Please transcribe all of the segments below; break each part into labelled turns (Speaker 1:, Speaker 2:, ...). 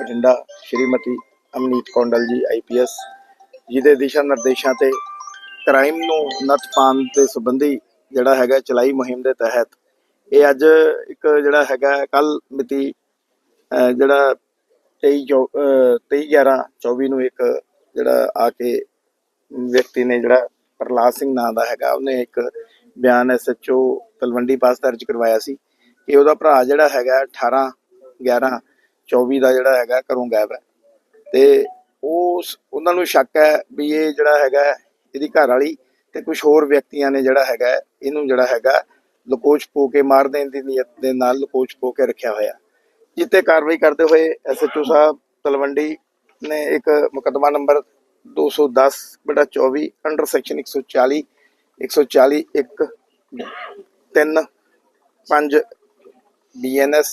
Speaker 1: ਬਠਿੰਡਾ, ਸ਼੍ਰੀਮਤੀ ਅਮਨੀਤ ਕੌਂਡਲ ਜੀ ਆਈਪੀਐਸ ਜਿਹਦੇ ਦਿਸ਼ਾ ਨਿਰਦੇਸ਼ਾਂ ਤੇ ਕ੍ਰਾਈਮ ਨੂੰ ਨੱਥ ਪਾਉਣ ਦੇ ਸੰਬੰਧੀ ਜਿਹੜਾ ਹੈਗਾ ਚਲਾਈ ਮੁਹਿੰਮ ਦੇ ਤਹਿਤ, ਇਹ ਅੱਜ ਇੱਕ ਜਿਹੜਾ ਹੈਗਾ ਕੱਲ ਮਿਤੀ ਜਿਹੜਾ 23 ਜੋ- ਅਹ 23 11 24 ਨੂੰ ਇੱਕ ਜਿਹੜਾ ਆ ਕੇ ਵਿਅਕਤੀ ਨੇ ਜਿਹੜਾ ਪ੍ਰਲਾਦ ਸਿੰਘ ਨਾਂ ਦਾ ਹੈਗਾ, ਉਹਨੇ ਇੱਕ ਬਿਆਨ ਐਸਐਚਓ ਤਲਵੰਡੀ ਪਾਸ ਦਰਜ ਕਰਵਾਇਆ ਸੀ ਕਿ ਉਹਦਾ ਭਰਾ ਜਿਹੜਾ ਹੈਗਾ 18 11 24 ਦਾ ਜਿਹੜਾ ਹੈਗਾ ਘਰੋਂ ਗਾਇਬ ਹੈ। ਤੇ ਉਸ ਉਹਨਾਂ ਨੂੰ ਸ਼ੱਕ ਹੈ ਵੀ ਇਹ ਜਿਹੜਾ ਹੈਗਾ ਇਹਦੀ ਘਰ ਵਾਲੀ ਤੇ ਕੁਝ ਹੋਰ ਵਿਅਕਤੀਆਂ ਨੇ ਜਿਹੜਾ ਹੈਗਾ ਇਹਨੂੰ ਜਿਹੜਾ ਹੈਗਾ ਲਕੋਚ ਪੋ ਕੇ ਮਾਰ ਦੇਣ ਦੀ ਨੀਅਤ ਦੇ ਨਾਲ ਲਕੋਚ ਪੋ ਕੇ ਰੱਖਿਆ ਹੋਇਆ ਜਿੱਤੇ ਕਾਰਵਾਈ ਕਰਦੇ ਹੋਏ ਐਸਐਚਓ ਸਾਹਿਬ ਤਲਵੰਡੀ ਨੇ ਇੱਕ ਮੁਕੱਦਮਾ ਨੰਬਰ 210 ਬਟਾ 24 under section 140 140 1 3 5 BNS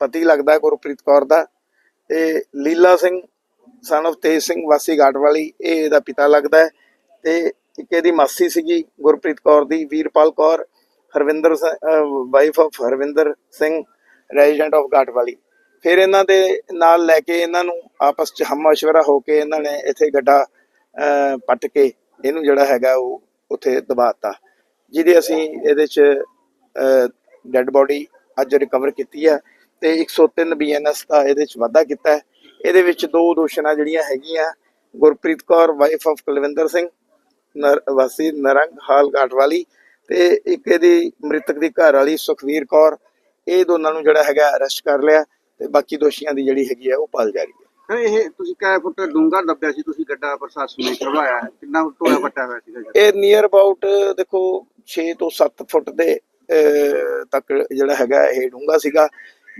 Speaker 1: ਪਤੀ ਲੱਗਦਾ ਗੁਰਪ੍ਰੀਤ ਕੌਰ ਦਾ ਤੇ ਲੀਲਾ ਸਿੰਘ ਸਨ of ਤੇਜ ਸਿੰਘ ਵਾਸੀ ਘਾਟਵਾਲੀ ਇਹ ਇਹਦਾ ਪਿਤਾ ਲੱਗਦਾ ਹੈ। ਤੇ ਇੱਕ ਇਹਦੀ ਮਾਸੀ ਸੀਗੀ ਗੁਰਪ੍ਰੀਤ ਕੌਰ ਦੀ Veerpal Kaur Harvinder wife of Harvinder Singh resident of Ghatwali ਫਿਰ ਇਹਨਾਂ ਦੇ ਨਾਲ ਲੈ ਕੇ ਇਹਨਾਂ ਨੂੰ ਆਪਸ ਚ ਹਮਸ਼ਵਰਾ ਹੋ ਕੇ ਇਹਨਾਂ ਨੇ ਇੱਥੇ ਗੱਡਾ ਅਹ, ਪੱਟ ਕੇ ਇਹਨੂੰ ਜਿਹੜਾ ਹੈਗਾ ਉਹ ਉੱਥੇ ਦਬਾਤਾ ਜਿਹਦੀ ਅਸੀਂ ਇਹਦੇ ਚ ਡੈੱਡ ਬੋਡੀ ਅੱਜ ਰਿਕਵਰ ਕੀਤੀ ਹੈ। ਤੇ 103 ਬੀਐਨਐਸ ਦਾ ਇਹਦੇ ਚ ਵਾਧਾ ਕੀਤਾ ਹੈ ਇਹਦੇ ਵਿੱਚ ਦੋ ਦੋਸ਼ਣਾ ਜਿਹੜੀਆਂ ਹੈਗੀਆਂ ਗੁਰਪ੍ਰੀਤ ਕੌਰ ਵਾਈਫ ਆਫ ਕੁਲਵਿੰਦਰ ਸਿੰਘ ਵਾਸੀ ਨਰੰਗ ਹਾਲ ਘਾਟਵਾਲੀ ਤੇ ਇੱਕ ਇਹਦੀ ਮ੍ਰਿਤਕ ਦੀ ਘਰ ਵਾਲੀ ਸੁਖਵੀਰ ਕੌਰ ਇਹ ਦੋਨਾਂ ਨੂੰ ਜਿਹੜਾ ਹੈਗਾ ਅਰੈਸਟ ਕਰ ਲਿਆ ਤੇ ਬਾਕੀ ਦੋਸ਼ੀਆਂ ਦੀ ਜਿਹੜੀ ਹੈਗੀ ਹੈ ਉਹ ਪਾਲ ਜਾ ਰਹੀ ਹੈ
Speaker 2: ਇਹ ਤੁਸੀਂ ਕੈ ਫੁੱਟ ਡੂੰਘਾ ਦੱਬਿਆ ਸੀ ਤੁਸੀਂ ਗੱਡਾ ਪ੍ਰਸ਼ਾਸਨ ਨੇ ਕਰਵਾਇਆ? ਕਿੰਨਾ ਟੋਇਆ ਪੱਟਾ ਹੋਇਆ ਸੀਗਾ?
Speaker 1: ਇਹ ਨੀਅਰ ਅਬਾਊਟ ਦੇਖੋ 6 ਤੋਂ 7 ਫੁੱਟ ਦੇ ਤੱਕ ਜਿਹੜਾ ਹੈਗਾ ਇਹ ਡੂੰਘਾ ਸੀਗਾ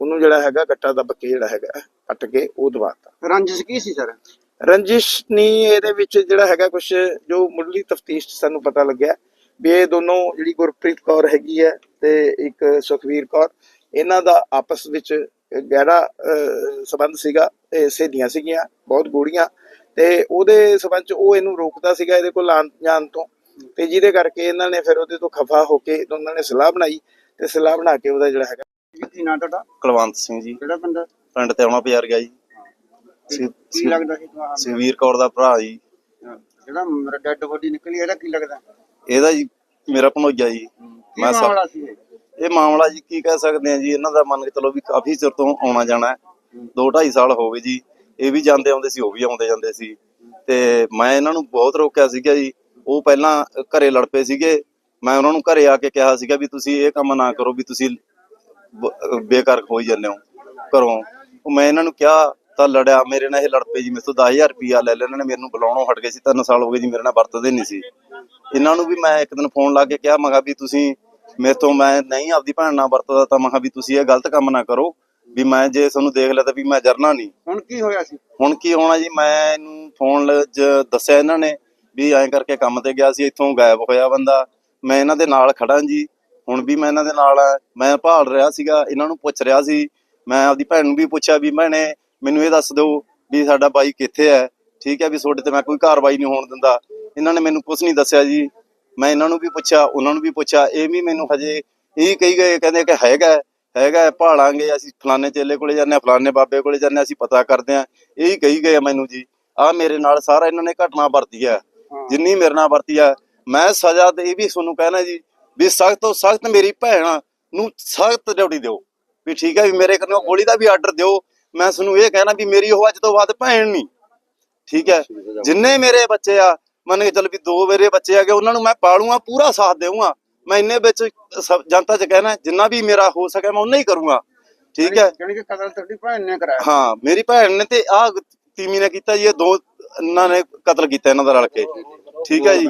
Speaker 1: ਉਹਨੂੰ ਜਿਹੜਾ ਹੈਗਾ ਗੱਟਾ ਦੱਬ ਕੇ ਜਿਹੜਾ ਹੈਗਾ ਕੱਟ ਕੇ ਉਹ ਦਬਾਤਾ
Speaker 2: ਰੰਜਿਸ਼ ਕੀ ਸੀ ਸਰ?
Speaker 1: ਰੰਜਿਸ਼ ਨਹੀਂ ਇਹਦੇ ਵਿੱਚ ਜਿਹੜਾ ਹੈਗਾ ਕੁਝ ਜੋ ਮੁੱਢਲੀ ਤਫਤੀਸ਼ ਸਾਨੂੰ ਪਤਾ ਲੱਗਿਆ ਵੀ ਇਹ ਦੋਨੋਂ ਜਿਹੜੀ ਗੁਰਪ੍ਰੀਤ ਕੌਰ ਹੈਗੀ ਹੈ ਤੇ ਇੱਕ ਸੁਖਵੀਰ ਕੌਰ ਇਹਨਾਂ ਦਾ ਆਪਸ ਵਿੱਚ ਗਹਿਰਾ ਸੰਬੰਧ ਸੀਗਾ ਤੇ ਸਹੇਲੀਆਂ ਸੀਗੀਆਂ ਬਹੁਤ ਗੂੜੀਆਂ ਤੇ ਉਹਦੇ ਸੰਬੰਧ ਚ ਉਹ ਇਹਨੂੰ ਰੋਕਦਾ ਸੀਗਾ ਇਹਦੇ ਕੋਲ ਆਉਣ ਜਾਣ ਤੋਂ ਤੇ ਜਿਹਦੇ ਕਰਕੇ ਇਹਨਾਂ ਨੇ ਫਿਰ ਉਹਦੇ ਤੋਂ ਖਫਾ ਹੋ ਕੇ ਦੋਨਾਂ ਨੇ ਸਲਾਹ ਬਣਾਈ ਤੇ ਸਲਾਹ ਬਣਾ ਕੇ ਉਹਦਾ ਜਿਹੜਾ ਹੈਗਾ
Speaker 2: ਕੀ ਨਾਂ ਤੁਹਾਡਾ?
Speaker 3: ਕੁਲਵੰਤ ਸਿੰਘ ਜੀ।
Speaker 2: ਕਿਹੜਾ ਪਿੰਡ
Speaker 3: ਪਿੰਡ ਤੇ ਆਉਣਾ ਪਿਆਰ ਗਿਆ ਜੀ। ਸੀ-
Speaker 2: ਕੀ
Speaker 3: ਸੀ-
Speaker 2: ਲੱਗਦਾ ਸੀ ਤੁਹਾਨੂੰ?
Speaker 3: ਕੌਰ ਦਾ ਭਰਾ ਜੀ।
Speaker 2: ਜਿਹੜਾ ਮੇਰਾ ਡੈਡ ਬੋਡੀ ਨਿਕਲੀ ਇਹਦਾ ਕੀ ਲੱਗਦਾ?
Speaker 3: ਇਹਦਾ ਜੀ ਮੇਰਾ ਭਣੋਈਆ ਜੀ।
Speaker 2: ਕੀ
Speaker 3: ਮੈਂ ਸਭ
Speaker 2: ਮਾਮਲਾ ਸੀ ਇਹ?
Speaker 3: ਇਹ ਮਾਮਲਾ ਜੀ ਕੀ ਕਹਿ ਸਕਦੇ ਆ ਜੀ ਇਹਨਾਂ ਦਾ ਮੰਨ ਕੇ ਚਲੋ ਵੀ ਕਾਫੀ ਚਿਰ ਤੋਂ ਆਉਣਾ ਜਾਣਾ ਹੈ। 2 2.5 ਸਾਲ ਹੋ ਗਏ ਜੀ। ਇਹ ਵੀ ਜਾਂਦੇ ਆਉਂਦੇ ਸੀ ਉਹ ਵੀ ਆਉਂਦੇ ਜਾਂਦੇ ਸੀ। ਤੇ ਮੈਂ ਇਹਨਾਂ ਨੂੰ ਬਹੁਤ ਰੋਕਿਆ ਸੀਗਾ ਜੀ। ਉਹ ਪਹਿਲਾਂ ਘਰੇ ਲੜ ਪਏ ਸੀਗੇ। ਮੈਂ ਉਹਨਾਂ ਨੂੰ ਘਰੇ ਆ ਕੇ ਕਿਹਾ ਸੀਗਾ ਵੀ ਤੁਸੀਂ ਇਹ ਕੰਮ ਨਾ ਕਰੋ ਵੀ ਤੁਸੀਂ ਬੇਕਾਰ ਹੋਈ ਜਾਂਦੇ ਹੋ ਘਰੋਂ। ਉਹ ਮੈਂ ਇਹਨਾਂ ਨੂੰ ਕਿਹਾ ਤਾਂ ਲੜਿਆ ਮੇਰੇ ਨਾਲ ਇਹ ਲੜ ਪਏ ਜੀ ਮੇਰੇ ਤੋਂ 10000 ਰੁਪਿਆ ਲੈ ਲਿਆ ਇਹਨਾਂ ਨੇ ਮੈਨੂੰ ਬੁਲਾਉਣੋਂ ਹਟ ਗਏ ਸੀ 3 ਸਾਲ ਹੋ ਗਏ ਜੀ ਮੇਰੇ ਨਾਲ ਵਰਤਦੇ ਨਹੀਂ ਸੀ। ਇਹਨਾਂ ਨੂੰ ਵੀ ਮੈਂ ਇੱਕ ਦਿਨ ਫੋਨ ਲਾ ਕੇ ਕਿਹਾ ਮੈਂ ਕਿਹਾ ਵੀ ਤੁਸੀਂ ਮੇਰੇ ਤੋਂ ਮੈਂ ਨਹੀਂ ਆਪਦੀ ਭੈਣ ਨਾਲ ਵਰਤਦਾ ਤਾਂ ਮੈਂ ਕਿਹਾ ਵੀ ਤੁਸੀਂ ਇਹ ਗਲਤ ਕੰਮ ਨਾ ਕਰੋ ਵੀ ਮੈਂ ਜੇ ਤੁਹਾਨੂੰ ਦੇਖ ਲਿਆ ਤਾਂ ਵੀ ਮੈਂ ਜਰਨਾ ਨਹੀਂ।
Speaker 2: ਹੁਣ ਕੀ ਹੋਇਆ ਸੀ?
Speaker 3: ਹੁਣ ਕੀ ਹੋਣਾ ਜੀ ਮੈਂ ਇਹਨੂੰ ਫੋਨ ਦੱਸਿਆ ਇਹਨਾਂ ਨੇ ਵੀ ਐਂ ਕਰਕੇ ਕੰਮ ਤੇ ਗਿਆ ਸੀ ਇੱਥੋਂ ਗਾਇਬ ਹੋਇਆ ਬੰਦਾ। ਮੈਂ ਇਹਨਾਂ ਦੇ ਨਾਲ ਖੜਾ ਜੀ ਹੁਣ ਵੀ ਮੈਂ ਇਹਨਾਂ ਦੇ ਨਾਲ ਆ ਮੈਂ ਭਾਲ ਰਿਹਾ ਸੀਗਾ ਇਹਨਾਂ ਨੂੰ ਪੁੱਛ ਰਿਹਾ ਸੀ। ਮੈਂ ਆਪਦੀ ਭੈਣ ਨੂੰ ਵੀ ਪੁੱਛਿਆ ਵੀ ਭੈਣੇ ਮੈਨੂੰ ਇਹ ਦੱਸ ਦਿਓ ਵੀ ਸਾਡਾ ਬਾਈ ਕਿੱਥੇ ਹੈ? ਠੀਕ ਹੈ ਵੀ ਤੁਹਾਡੇ ਤੇ ਮੈਂ ਕੋਈ ਕਾਰਵਾਈ ਨਹੀਂ ਹੋਣ ਦਿੰਦਾ। ਇਹਨਾਂ ਨੇ ਮੈਨੂੰ ਕੁਝ ਨਹੀਂ ਦੱਸਿਆ ਜੀ। ਮੈਂ ਇਹਨਾਂ ਨੂੰ ਵੀ ਪੁੱਛਿਆ ਉਹਨਾਂ ਨੂੰ ਵੀ ਪੁੱਛਿਆ। ਇਹ ਵੀ ਮੈਨੂੰ ਹਜੇ ਇਹ ਕਹੀ ਗਏ ਕਹਿੰਦੇ ਕਿ ਹੈਗਾ ਹੈਗਾ ਭਾਲਾਂਗੇ ਅਸੀਂ ਫਲਾਣੇ ਚੇਲੇ ਕੋਲੇ ਜਾਂਦੇ ਆ ਫਲਾਣੇ ਬਾਬੇ ਕੋਲੇ ਜਾਂਦੇ ਹਾਂ ਅਸੀਂ ਪਤਾ ਕਰਦੇ ਆ ਇਹ ਹੀ ਕਹੀ ਗਏ ਆ ਮੈਨੂੰ ਜੀ। ਆ ਮੇਰੇ ਨਾਲ ਸਾਰਾ ਇਹਨਾਂ ਨੇ ਘਟਨਾ ਵਰਤੀ ਹੈ। ਜਿੰਨੀ ਮੇਰੇ ਨਾਲ ਵਰਤੀ ਹੈ ਮੈਂ ਸਜ਼ਾ ਤੇ ਇਹ ਵੀ ਤੁਹਾਨੂੰ ਕਹਿਣਾ ਜੀ ਵੀ ਸਖਤ ਤੋਂ ਸਖਤ ਮੇਰੀ ਭੈਣ ਨੂੰ ਸਖਤ ਡਿਊਟੀ ਦਿਓ। ਵੀ ਠੀਕ ਹੈ ਵੀ ਮੇਰੇ ਕੋਲੋਂ ਗੋਲੀ ਦਾ ਵੀ ਆਰਡਰ ਦਿਓ। ਮੈਂ ਤੁਹਾਨੂੰ ਇਹ ਕਹਿਣਾ ਵੀ ਮੇਰੀ ਉਹ ਅੱਜ ਤੋਂ ਬਾਅਦ ਭੈਣ ਨਹੀਂ। ਠੀਕ ਹੈ? ਜਿੰਨੇ ਮੇਰੇ ਬੱਚੇ ਆ ਮੰਨ ਕੇ ਚੱਲ ਵੀ ਦੋ ਮੇਰੇ ਬੱਚੇ ਹੈਗੇ ਉਹਨਾਂ ਨੂੰ ਮੈਂ ਪਾਲੂਗਾ ਪੂਰਾ ਸਾਥ ਦੇਵਾਂਗਾ ਮੈਂ ਇੰਨੇ ਵਿੱਚ ਜਨਤਾ ਚ ਕਹਿਣਾ ਜਿੰਨਾ ਵੀ ਮੇਰਾ ਹੋ ਸਕੇ ਮੈਂ ਉਨਾ ਹੀ ਕਰੂੰਗਾ। ਠੀਕ ਹੈ?
Speaker 2: ਜਾਣੀ ਕਿ ਕਤਲ ਤੁਹਾਡੀ ਭੈਣ ਨੇ ਕਰਾਇਆ।
Speaker 3: ਹਾਂ ਮੇਰੀ ਭੈਣ ਨੇ ਤੇ ਆ ਤੀਮੀ ਨੇ ਕੀਤਾ ਜੀ ਇਹ ਦੋ ਇਹਨਾਂ ਨੇ ਕਤਲ ਕੀਤਾ ਇਹਨਾਂ ਦਾ ਰਲ ਕੇ। ਠੀਕ ਹੈ ਜੀ?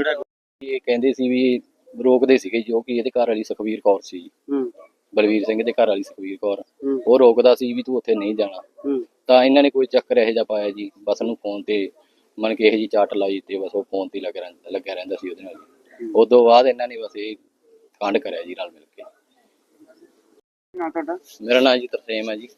Speaker 4: ਇਹ ਕਹਿੰਦੇ ਸੀ ਵੀ ਰੋਕਦੇ ਸੀਗੇ ਜੋ ਕਿ ਇਹਦੇ ਘਰ ਵਾਲੀ ਸੁਖਵੀਰ ਕੌਰ ਸੀ
Speaker 2: ਹੂੰ।
Speaker 4: ਬਲਵੀਰ ਸਿੰਘ ਦੇ ਘਰ ਵਾਲੀ ਸੁਖਵੀਰ ਕੌਰ।
Speaker 2: ਹੂੰ।
Speaker 4: ਉਹ ਰੋਕਦਾ ਸੀ ਵੀ ਤੂੰ ਉੱਥੇ ਨਹੀਂ ਜਾਣਾ।
Speaker 2: ਹੂੰ।
Speaker 4: ਤਾਂ ਇਹਨਾਂ ਨੇ ਕੋਈ ਚੱਕਰ ਇਹੋ ਜਿਹਾ ਪਾਇਆ ਜੀ ਬਸ ਉਹਨੂੰ ਫੋਨ ਤੇ ਮਨ ਕੇ ਇਹੋ ਜੀ ਚਾਟ ਲਾਈ ਤੇ ਬਸ ਉਹ ਫੋਨ ਤੇ ਹੀ ਲੱਗ ਰਹਿੰਦਾ ਲੱਗਿਆ ਰਹਿੰਦਾ ਸੀ ਉਹਦੇ ਨਾਲ। ਉਸ ਤੋਂ ਬਾਅਦ ਇਹਨਾਂ ਨੇ ਬਸ ਇਹ ਕਾਂਡ ਕਰਿਆ ਜੀ ਰਲ ਮਿਲ ਕੇ।
Speaker 2: ਨਾ ਤੁਹਾਡਾ?
Speaker 4: ਮੇਰਾ ਨਾਮ ਜੀ ਤਰਸੇਮ ਹੈ ਜੀ।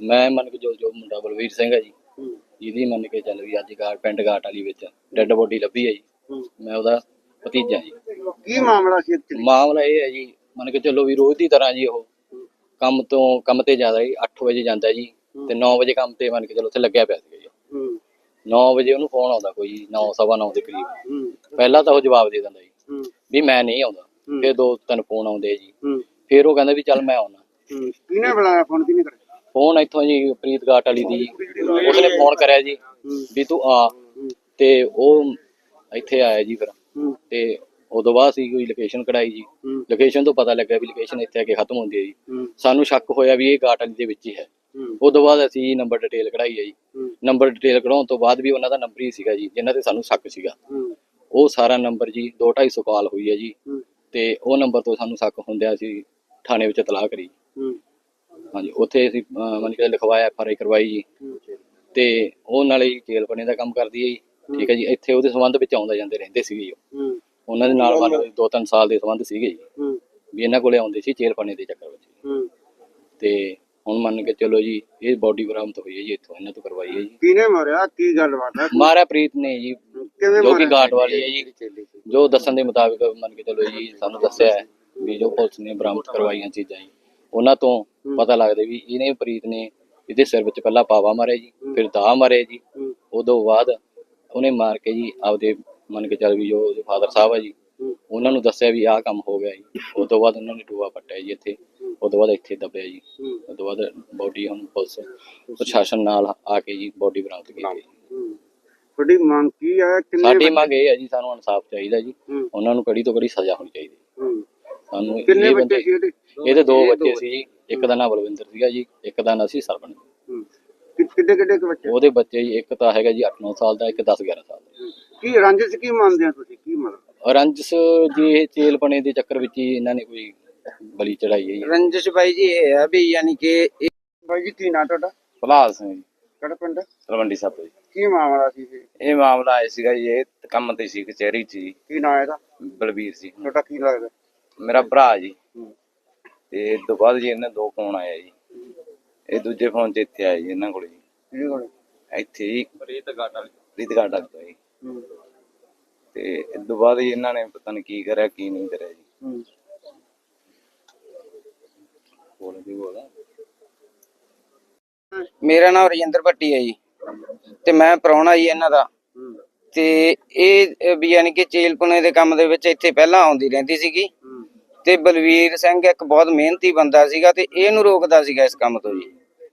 Speaker 4: ਮੈਂ ਮੰਨ ਕੇ ਜੋ ਜੋ ਮੁੰਡਾ ਬਲਵੀਰ ਸਿੰਘ ਹੈ ਜੀ
Speaker 2: ਹੂੰ।
Speaker 4: ਜਿਹਦੀ ਮੰਨ ਕੇ ਚੱਲ ਵੀ ਅੱਜ ਗਾਟ ਪਿੰਡ ਗਾਟ ਵਾਲੀ ਵਿੱਚ ਡੈੱਡ ਬੋਡੀ ਲੱਭੀ ਹੈ ਜੀ।
Speaker 2: ਹੂੰ।
Speaker 4: ਮੈਂ ਉਹਦਾ ਭਤੀਜਾ ਜੀ।
Speaker 2: ਕੀ ਮਾਮਲਾ ਸੀ ਇੱਥੇ?
Speaker 4: ਮਾਮਲਾ ਇਹ ਹੈ ਜੀ ਮੰਨ ਕੇ ਚੱਲੋ ਵੀ ਰੋਜ਼ ਦੀ ਤਰ੍ਹਾਂ ਜੀ ਉਹ ਕੰਮ ਤੋਂ ਕੰਮ ਤੇ ਜਾਂਦਾ ਜੀ 8 ਵਜੇ ਜਾਂਦਾ ਜੀ ਤੇ 9 ਵਜੇ ਕੰਮ ਤੇ ਮੰਨ ਕੇ ਚੱਲੋ ਉੱਥੇ ਲੱਗਿਆ ਪਿਆ ਸੀ ਜੀ।
Speaker 2: ਹੂੰ।
Speaker 4: 9 ਵਜੇ ਉਹਨੂੰ ਫੋਨ ਆਉਂਦਾ ਕੋਈ 9 ਸਵਾ 9 ਦੇ ਕਰੀਬ। ਪਹਿਲਾਂ ਤਾਂ ਉਹ ਜਵਾਬ ਦੇ ਦਿੰਦਾ ਜੀ ਵੀ ਮੈਂ ਨਹੀਂ ਆਉਂਦਾ। ਫਿਰ ਦੋ ਤਿੰਨ ਫੋਨ ਆਉਂਦੇ ਜੀ। ਫਿਰ ਉਹ ਕਹਿੰਦਾ ਵੀ ਚੱਲ ਮੈਂ ਆਉਣਾ
Speaker 2: ਕਿਹਨੇ ਬੁਲਾਇਆ ਫੋਨ ਕਿਹਨੇ ਕਰਿਆ?
Speaker 4: ਫੋਨ ਇੱਥੋਂ ਜੀ ਪ੍ਰੀਤ ਗਾਟ ਵਾਲੀ ਦੀ ਉਸਨੇ ਫੋਨ ਕਰਿਆ ਜੀ ਵੀ ਤੂੰ ਆ। ਤੇ ਉਹ ਇੱਥੇ ਆਇਆ ਜੀ ਫਿਰ। ਤੇ ਉਦੋਂ ਬਾਅਦ ਸੀ ਕੋਈ ਲੋਕੇਸ਼ਨ ਕਢਾਈ ਜੀ। ਲੋਕੇਸ਼ਨ ਤੋਂ ਪਤਾ ਲੱਗਾ ਵੀ ਲੋਕੇਸ਼ਨ ਇੱਥੇ ਆ ਕੇ ਖਤਮ ਹੁੰਦੀ ਹੈ ਜੀ। ਸਾਨੂੰ ਸ਼ੱਕ ਹੋਇਆ ਵੀ ਇਹ ਗਾਟ ਵਾਲੀ ਦੇ ਵਿੱਚ ਹੀ ਹੈ। ਉਦੋਂ ਬਾਅਦ ਅਸੀਂ ਨੰਬਰ ਡਿਟੇਲ ਕਢਾਈ ਹੈ ਜੀ। ਨੰਬਰ ਡਿਟੇਲ ਕਢਾਉਣ ਤੋਂ ਬਾਅਦ ਵੀ ਉਹਨਾਂ ਦਾ ਨੰਬਰ ਹੀ ਸੀਗਾ ਜੀ ਜਿਨ੍ਹਾਂ ਤੇ ਸਾਨੂੰ ਸ਼ੱਕ ਸੀਗਾ। ਉਹ ਸਾਰਾ ਨੰਬਰ ਜੀ 2-250 ਕਾਲ ਹੋਈ ਹੈ ਜੀ। ਤੇ ਉਹ ਨੰਬਰ ਤੋਂ ਸਾਨੂੰ ਸ਼ੱਕ ਹੁੰਦਿਆ ਅਸੀਂ ਥਾਣੇ ਵਿੱਚ ਤਲਾਹ ਕਰੀ। ਹਾਂਜੀ ਉੱਥੇ ਅਸੀਂ ਮੰਨ ਕੇ ਲਿਖਵਾਇਆ ਐਫ ਆਰ ਆਈ ਕਰਵਾਈ ਜੀ। ਤੇ ਉਹ ਨਾਲੇ ਜੇਲ੍ਹ ਬਣੇ ਦਾ ਕੰਮ ਕਰਦੀ ਹੈ ਜੀ। ਠੀਕ ਹੈ ਜੀ ਇੱਥੇ ਉਹਦੇ ਸੰਬੰਧ ਵਿੱਚ ਆਉਂਦਾ ਜਾਂਦੇ ਰਹਿੰਦੇ ਸੀਗੇ ਉਹ।
Speaker 2: ਹੂੰ।
Speaker 4: ਉਹਨਾਂ ਦੇ ਨਾਲ ਮੰਨ ਲਓ ਜੀ ਦੋ ਤਿੰਨ ਸਾਲ ਦੇ ਸੰਬੰਧ ਸੀਗੇ ਜੀ।
Speaker 2: ਹੂੰ।
Speaker 4: ਵੀ ਇਹਨਾਂ ਕੋਲੇ ਆਉਂਦੇ ਸੀ ਜੇਲ੍ਹ ਬਣੇ ਦੇ ਚੱਕਰ ਵਿੱਚ।
Speaker 2: ਹੂੰ।
Speaker 4: ਤੇ ਹੁਣ ਮੰਨ ਕੇ ਚਲੋ ਜੀ ਇਹ ਬੋਡੀ ਬਰਾਮਦ ਹੋਈ ਹੈ ਜੀ ਇੱਥੋਂ ਇਹਨਾਂ ਤੋਂ ਕਰਵਾਈ ਹੈ ਜੀ।
Speaker 2: ਕਿਹਨੇ ਮਾਰਿਆ? ਕੀ ਗੱਲਬਾਤ ਹੈ?
Speaker 4: ਮਾਰਿਆ ਪ੍ਰੀਤ ਨੇ ਜੀ।
Speaker 2: ਕਿਵੇਂ
Speaker 4: ਜੋ ਕਿ ਗਾਟ ਵਾਲੀ ਹੈ ਜੀ। ਜੋ ਦੱਸਣ ਦੇ ਮੁਤਾਬਿਕ ਮੰਨ ਕੇ ਚਲੋ ਜੀ ਸਾਨੂੰ ਦੱਸਿਆ ਹੈ ਵੀ ਜੋ ਪੁਲਿਸ ਨੇ ਬਰਾਮਦ ਕਰਵਾਈਆਂ ਚੀਜ਼ਾਂ ਜੀ। ਉਹਨਾਂ ਤੋਂ ਪਤਾ ਲੱਗਦਾ ਵੀ ਇਹਨੇ ਪ੍ਰੀਤ ਨੇ ਇਹਦੇ ਸਿਰ ਵਿੱਚ ਪਹਿਲਾਂ ਪਾਵਾ ਮਾਰਿਆ ਜੀ ਫਿਰ ਦਾ ਮਾਰਿਆ ਜੀ। ਉਦੋਂ ਬਾਅਦ ਉਹਨੇ ਮਾਰ ਕੇ ਜੀ ਆਪਦੇ ਮੰਨ ਕੇ ਚੱਲ ਵੀ ਜੋ ਉਹਦੇ ਫਾਦਰ ਸਾਹਿਬ ਆ ਜੀ ਉਹਨਾਂ ਨੂੰ ਦੱਸਿਆ ਵੀ ਆਹ ਕੰਮ ਹੋ ਗਿਆ ਜੀ। ਉਸ ਤੋਂ ਬਾਅਦ ਉਹਨਾਂ ਨੇ ਟੂਆ ਪੱਟਿਆ ਜੀ ਇੱਥੇ। ਉਸ ਤੋਂ ਬਾਅਦ ਇੱਥੇ ਦੱਬਿਆ ਜੀ। ਉਸ ਤੋਂ ਬਾਅਦ ਬੋਡੀ ਹੁਣ ਪੁਲਿਸ ਪ੍ਰਸ਼ਾਸਨ ਨਾਲ ਆ ਕੇ ਜੀ ਬੋਡੀ ਬਰਾਮਦ ਕੀਤੀ
Speaker 2: ਤੁਹਾਡੀ ਮੰਗ ਕੀ ਹੈ ਕਿੰਨੇ
Speaker 4: ਸਾਡੀ ਮੰਗ ਇਹ ਹੈ ਜੀ ਸਾਨੂੰ ਇਨਸਾਫ ਚਾਹੀਦਾ ਜੀ। ਉਹਨਾਂ ਨੂੰ ਕੜੀ ਤੋਂ ਕੜੀ ਸਜ਼ਾ ਹੋਣੀ ਚਾਹੀਦੀ ਸਾਨੂੰ
Speaker 2: ਕਿੰਨੇ ਬੱਚੇ ਸੀ ਇਹਦੇ?
Speaker 4: ਇਹਦੇ ਦੋ ਬੱਚੇ ਸੀ ਜੀ। ਇੱਕ ਦਾ ਨਾਮ ਬਲਵਿੰਦਰ ਸੀਗਾ ਜੀ ਇੱਕ ਦਾ ਨਾਂ ਸੀ ਸਰਵਣ।
Speaker 2: ਕਿੱਡੇ ਕਿੱਡੇ ਕੁ ਬੱਚੇ?
Speaker 4: ਉਹਦੇ ਬੱਚੇ ਜੀ ਇੱਕ ਤਾਂ ਹੈਗਾ ਜੀ 8-9 ਸਾਲ ਦਾ ਇੱਕ 10-11 ਸਾਲ ਦਾ।
Speaker 2: ਕੀ ਰੰਜਿਸ਼ ਕੀ ਮੰਨਦੇ ਆ ਤੁਸੀਂ? ਕੀ ਮਤਲਬ?
Speaker 4: ਰੰਜਸ ਜੀ ਇਹ ਚੇਲ ਬਣੇ ਦੇ ਚੱਕਰ ਵਿੱਚ ਹੀ ਇਹਨਾਂ ਨੇ ਕੋਈ ਬਲੀ ਚੜਾਈ ਹੈ ਜੀ।
Speaker 5: ਰੰਜਿਸ਼ ਬਾਈ ਜੀ ਇਹ ਹੈ ਵੀ ਯਾਨੀ ਕਿ ਇਹ
Speaker 2: ਬਾਈ ਜੀ ਕੀ ਨਾਂ ਤੁਹਾਡਾ?
Speaker 6: ਭਲਾਲ ਸਿੰਘ ਜੀ।
Speaker 2: ਕਿਹੜਾ ਪਿੰਡ?
Speaker 6: ਤਲਵੰਡੀ ਸਾਹਿਬ ਜੀ।
Speaker 2: ਕੀ ਮਾਮਲਾ ਸੀ ਇਹ?
Speaker 6: ਇਹ ਮਾਮਲਾ ਆਇਆ ਸੀਗਾ ਜੀ ਇਹ ਕੰਮ ਤੇ ਸੀ ਕਚਹਿਰੀ 'ਚ ਜੀ।
Speaker 2: ਕੀ ਨਾਂ ਇਹਦਾ?
Speaker 6: ਬਲਬੀਰ ਸੀ।
Speaker 2: ਤੁਹਾਡਾ ਕੀ ਲੱਗਦਾ?
Speaker 6: ਮੇਰਾ ਭਰਾ ਜੀ। ਤੇ ਇਹ ਤੋਂ ਬਾਅਦ ਜੀ ਇਹਨਾਂ ਦੋ ਫੋਨ ਆਇਆ ਜੀ। ਇਹ ਦੂਜੇ ਫੋਨ 'ਚ ਇੱਥੇ ਆਇਆ ਜੀ ਇਹਨਾਂ ਕੋਲ ਜੀ।
Speaker 2: ਕੋਲ?
Speaker 6: ਇੱਥੇ ਹੀ ਰੀਤ ਗਾਟਾ ਰੀਤ ਗਾਟਾ ਤੋਂ ਜੀ।
Speaker 2: ਹੂੰ।
Speaker 6: ਤੇ ਬਾਅਦ ਜੀ ਇਹਨਾਂ ਨੇ ਪਤਾ ਨਹੀਂ ਕੀ ਕਰਿਆ ਕੀ ਨਹੀਂ ਕਰਿਆ ਜੀ।
Speaker 2: ਹੂੰ।
Speaker 4: ਬੋਲ ਵੀ ਬੋਲ
Speaker 5: ਮੇਰਾ ਨਾਮ ਰਜਿੰਦਰ ਭੱਟੀ ਹੈ ਜੀ। ਤੇ ਮੈਂ ਪ੍ਰਾਹੁਣਾ ਜੀ ਇਹਨਾਂ ਦਾ।
Speaker 2: ਹੂੰ।
Speaker 5: ਤੇ ਇਹ ਵੀ ਯਾਨੀ ਕਿ ਚੇਲਪੁਣੇ ਦੇ ਕੰਮ ਦੇ ਵਿੱਚ ਇੱਥੇ ਪਹਿਲਾਂ ਆਉਂਦੀ ਰਹਿੰਦੀ ਸੀਗੀ।
Speaker 2: ਹੂੰ।
Speaker 5: ਤੇ ਬਲਵੀਰ ਸਿੰਘ ਇੱਕ ਬਹੁਤ ਮਿਹਨਤੀ ਬੰਦਾ ਸੀਗਾ ਤੇ ਇਹਨੂੰ ਰੋਕਦਾ ਸੀਗਾ ਇਸ ਕੰਮ ਤੋਂ ਜੀ।